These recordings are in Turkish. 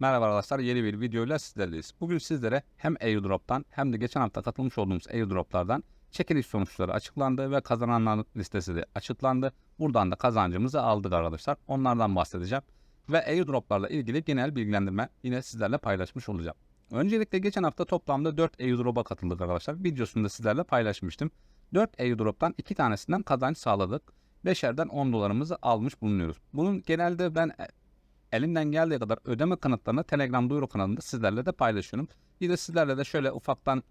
Merhaba arkadaşlar yeni bir videoyla sizlerleyiz. Bugün sizlere hem airdrop'tan hem de geçen hafta katılmış olduğumuz airdrop'lardan çekiliş sonuçları açıklandı ve kazananlar listesi de açıklandı. Buradan da kazancımızı aldık arkadaşlar. Onlardan bahsedeceğim. Ve airdrop'larla ilgili genel bilgilendirme yine sizlerle paylaşmış olacağım. Öncelikle geçen hafta toplamda 4 airdrop'a katıldık arkadaşlar. Videosunu da sizlerle paylaşmıştım. 4 airdrop'tan 2 tanesinden kazanç sağladık. 5'erden 10 dolarımızı almış bulunuyoruz. Bunun genelde ben elimden geldiği kadar ödeme kanıtlarını Telegram duyuru kanalında sizlerle de paylaşıyorum. Bir de sizlerle de şöyle ufaktan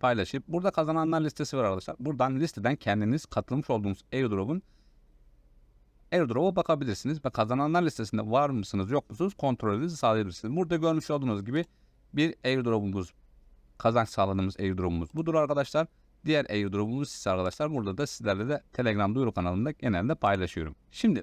paylaşıp burada kazananlar listesi var arkadaşlar. Buradan listeden kendiniz katılmış olduğunuz airdrop'un airdrop'a bakabilirsiniz ve kazananlar listesinde var mısınız yok musunuz kontrolünüzü sağlayabilirsiniz. Burada görmüş olduğunuz gibi bir airdrop'umuz kazanç sağladığımız airdrop'umuz budur arkadaşlar. Diğer airdrop'umuz ise arkadaşlar burada da sizlerle de Telegram duyuru kanalında genelde paylaşıyorum. Şimdi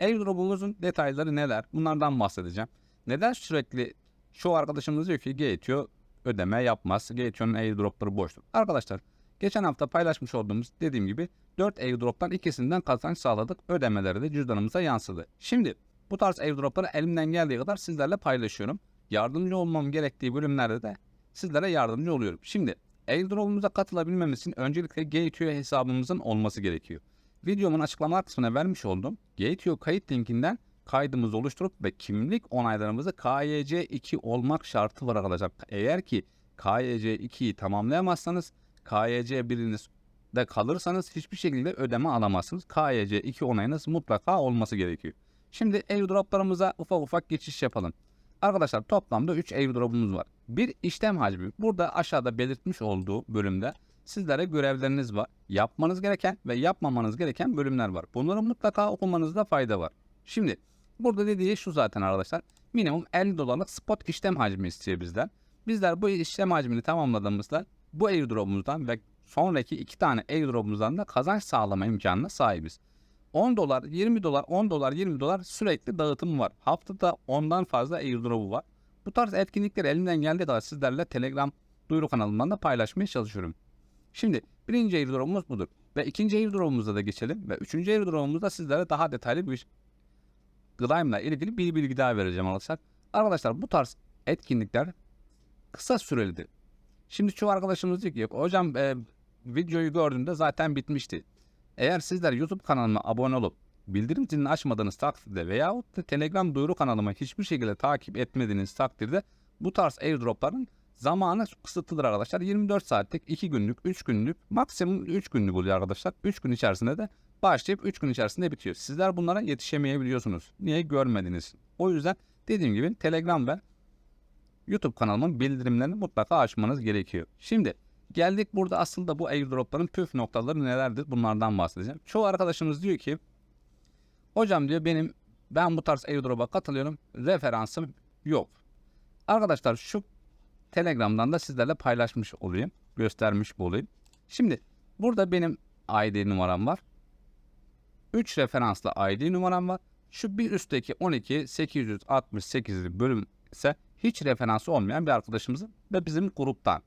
airdrop'umuzun detayları neler? Bunlardan bahsedeceğim. Neden sürekli şu arkadaşımız diyor ki Gateo ödeme yapmaz. Gateo'nun airdropları boştur. Arkadaşlar geçen hafta paylaşmış olduğumuz dediğim gibi 4 airdrop'tan ikisinden kazanç sağladık. Ödemeleri de cüzdanımıza yansıdı. Şimdi bu tarz airdropları elimden geldiği kadar sizlerle paylaşıyorum. Yardımcı olmam gerektiği bölümlerde de sizlere yardımcı oluyorum. Şimdi airdrop'umuza katılabilmemiz için öncelikle Gateo hesabımızın olması gerekiyor. Videomun açıklama kısmına vermiş olduğum Gateo kayıt linkinden kaydımızı oluşturup ve kimlik onaylarımızı KYC2 olmak şartı var arkadaşlar. Eğer ki KYC2'yi tamamlayamazsanız KYC1'iniz de kalırsanız hiçbir şekilde ödeme alamazsınız. KYC2 onayınız mutlaka olması gerekiyor. Şimdi airdroplarımıza ufak ufak geçiş yapalım. Arkadaşlar toplamda 3 airdrop'umuz var. Bir işlem hacmi. Burada aşağıda belirtmiş olduğu bölümde sizlere görevleriniz var. Yapmanız gereken ve yapmamanız gereken bölümler var. Bunları mutlaka okumanızda fayda var. Şimdi burada dediği şu zaten arkadaşlar. Minimum 50 dolarlık spot işlem hacmi istiyor bizden. Bizler bu işlem hacmini tamamladığımızda bu airdrop'umuzdan ve sonraki iki tane airdrop'umuzdan da kazanç sağlama imkanına sahibiz. 10 dolar, 20 dolar, 10 dolar, 20 dolar sürekli dağıtım var. Haftada 10'dan fazla airdrop'u var. Bu tarz etkinlikleri elimden geldiği kadar sizlerle Telegram duyuru kanalından da paylaşmaya çalışıyorum. Şimdi birinci airdrop'umuz budur. Ve ikinci airdrop'umuza da geçelim. Ve üçüncü airdrop'umuzda sizlere daha detaylı bir Glime'la ilgili bir bilgi daha vereceğim arkadaşlar. Arkadaşlar bu tarz etkinlikler kısa sürelidir. Şimdi çoğu arkadaşımız diyor ki hocam e, videoyu gördüğümde zaten bitmişti. Eğer sizler YouTube kanalıma abone olup bildirim zilini açmadığınız takdirde veyahut da Telegram duyuru kanalımı hiçbir şekilde takip etmediğiniz takdirde bu tarz airdropların zamanı kısıtlıdır arkadaşlar. 24 saatlik 2 günlük, 3 günlük, maksimum 3 günlük oluyor arkadaşlar. 3 gün içerisinde de başlayıp 3 gün içerisinde bitiyor. Sizler bunlara yetişemeyebiliyorsunuz. Niye görmediniz? O yüzden dediğim gibi Telegram ve YouTube kanalımın bildirimlerini mutlaka açmanız gerekiyor. Şimdi geldik burada aslında bu airdropların püf noktaları nelerdir bunlardan bahsedeceğim. Çoğu arkadaşımız diyor ki hocam diyor benim ben bu tarz airdrop'a katılıyorum referansım yok. Arkadaşlar şu Telegram'dan da sizlerle paylaşmış olayım. Göstermiş olayım. Şimdi burada benim ID numaram var. 3 referanslı ID numaram var. Şu bir üstteki 12 868 bölüm ise hiç referansı olmayan bir arkadaşımızın ve bizim gruptan.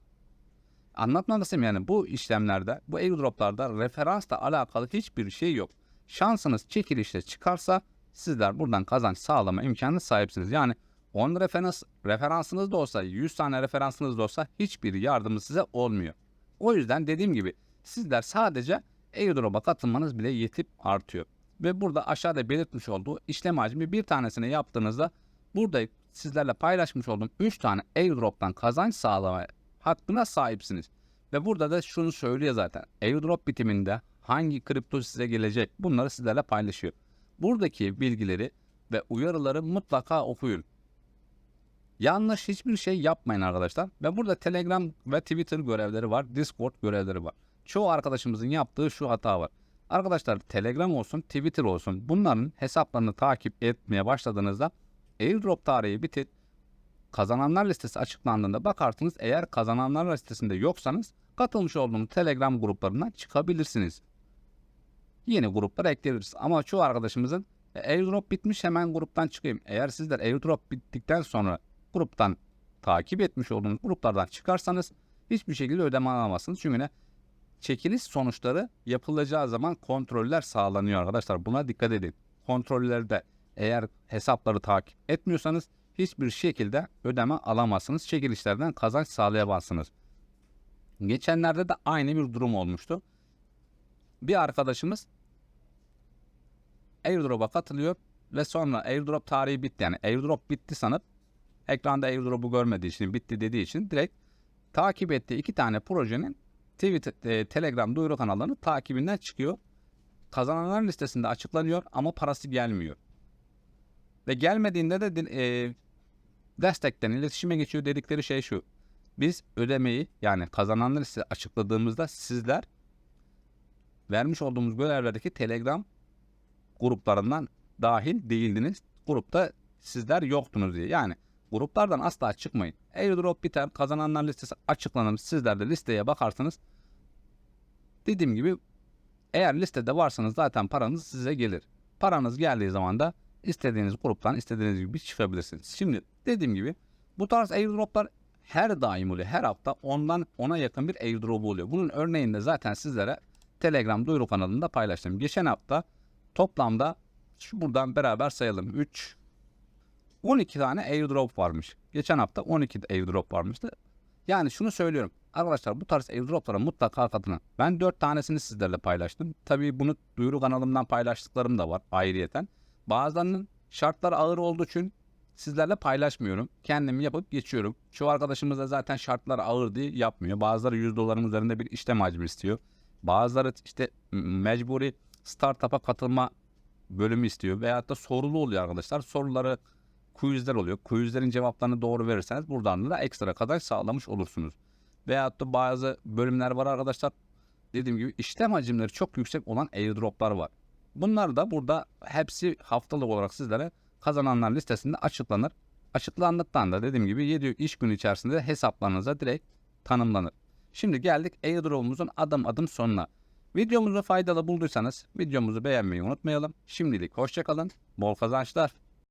Anlatmam lazım yani bu işlemlerde, bu airdroplarda referansla alakalı hiçbir şey yok. Şansınız çekilişte çıkarsa sizler buradan kazanç sağlama imkanı sahipsiniz. Yani 10 referans, referansınız da olsa, 100 tane referansınız da olsa hiçbir yardımı size olmuyor. O yüzden dediğim gibi sizler sadece airdrop'a katılmanız bile yetip artıyor. Ve burada aşağıda belirtmiş olduğu işlem hacmi bir tanesini yaptığınızda burada sizlerle paylaşmış olduğum 3 tane airdrop'tan kazanç sağlama hakkına sahipsiniz. Ve burada da şunu söylüyor zaten. Airdrop bitiminde hangi kripto size gelecek bunları sizlerle paylaşıyor. Buradaki bilgileri ve uyarıları mutlaka okuyun. Yanlış hiçbir şey yapmayın arkadaşlar. Ve burada Telegram ve Twitter görevleri var. Discord görevleri var. Çoğu arkadaşımızın yaptığı şu hata var. Arkadaşlar Telegram olsun, Twitter olsun bunların hesaplarını takip etmeye başladığınızda airdrop tarihi bitir. Kazananlar listesi açıklandığında bakarsınız eğer kazananlar listesinde yoksanız katılmış olduğunuz Telegram gruplarından çıkabilirsiniz. Yeni gruplara ekleyebiliriz. Ama çoğu arkadaşımızın e, airdrop bitmiş hemen gruptan çıkayım. Eğer sizler airdrop bittikten sonra gruptan takip etmiş olduğunuz gruplardan çıkarsanız hiçbir şekilde ödeme alamazsınız. Çünkü ne? çekiliş sonuçları yapılacağı zaman kontroller sağlanıyor arkadaşlar. Buna dikkat edin. Kontrollerde eğer hesapları takip etmiyorsanız hiçbir şekilde ödeme alamazsınız. Çekilişlerden kazanç sağlayamazsınız. Geçenlerde de aynı bir durum olmuştu. Bir arkadaşımız airdrop'a katılıyor ve sonra airdrop tarihi bitti. Yani airdrop bitti sanıp ekranda airdrop'u görmediği için bitti dediği için direkt takip ettiği iki tane projenin Twitter, e, Telegram duyuru kanallarını takibinden çıkıyor. Kazananların listesinde açıklanıyor ama parası gelmiyor. Ve gelmediğinde de e, destekten iletişime geçiyor dedikleri şey şu. Biz ödemeyi yani kazananlar listesi açıkladığımızda sizler vermiş olduğumuz görevlerdeki Telegram gruplarından dahil değildiniz. Grupta sizler yoktunuz diye. Yani gruplardan asla çıkmayın. Airdrop biter, kazananlar listesi açıklanır. Sizler de listeye bakarsınız. Dediğim gibi eğer listede varsanız zaten paranız size gelir. Paranız geldiği zaman da istediğiniz gruptan istediğiniz gibi çıkabilirsiniz. Şimdi dediğim gibi bu tarz airdroplar her daim oluyor. Her hafta ondan ona yakın bir airdrop oluyor. Bunun örneğini de zaten sizlere Telegram duyuru kanalında paylaştım. Geçen hafta toplamda şu buradan beraber sayalım. 3 12 tane airdrop varmış. Geçen hafta 12 airdrop varmıştı. Yani şunu söylüyorum. Arkadaşlar bu tarz airdroplara mutlaka katılın. Ben 4 tanesini sizlerle paylaştım. Tabii bunu duyuru kanalımdan paylaştıklarım da var ayrıyeten. Bazılarının şartları ağır olduğu için sizlerle paylaşmıyorum. Kendim yapıp geçiyorum. Şu arkadaşımız da zaten şartlar ağır diye yapmıyor. Bazıları 100 doların üzerinde bir işlem hacmi istiyor. Bazıları işte mecburi startup'a katılma bölümü istiyor. Veyahut da sorulu oluyor arkadaşlar. Soruları quizler oluyor. Quizlerin cevaplarını doğru verirseniz buradan da ekstra kazanç sağlamış olursunuz. Veyahut da bazı bölümler var arkadaşlar. Dediğim gibi işlem hacimleri çok yüksek olan airdroplar var. Bunlar da burada hepsi haftalık olarak sizlere kazananlar listesinde açıklanır. Açıklandıktan da dediğim gibi 7 iş günü içerisinde hesaplarınıza direkt tanımlanır. Şimdi geldik airdrop'umuzun adım adım sonuna. Videomuzu faydalı bulduysanız videomuzu beğenmeyi unutmayalım. Şimdilik hoşçakalın. Bol kazançlar.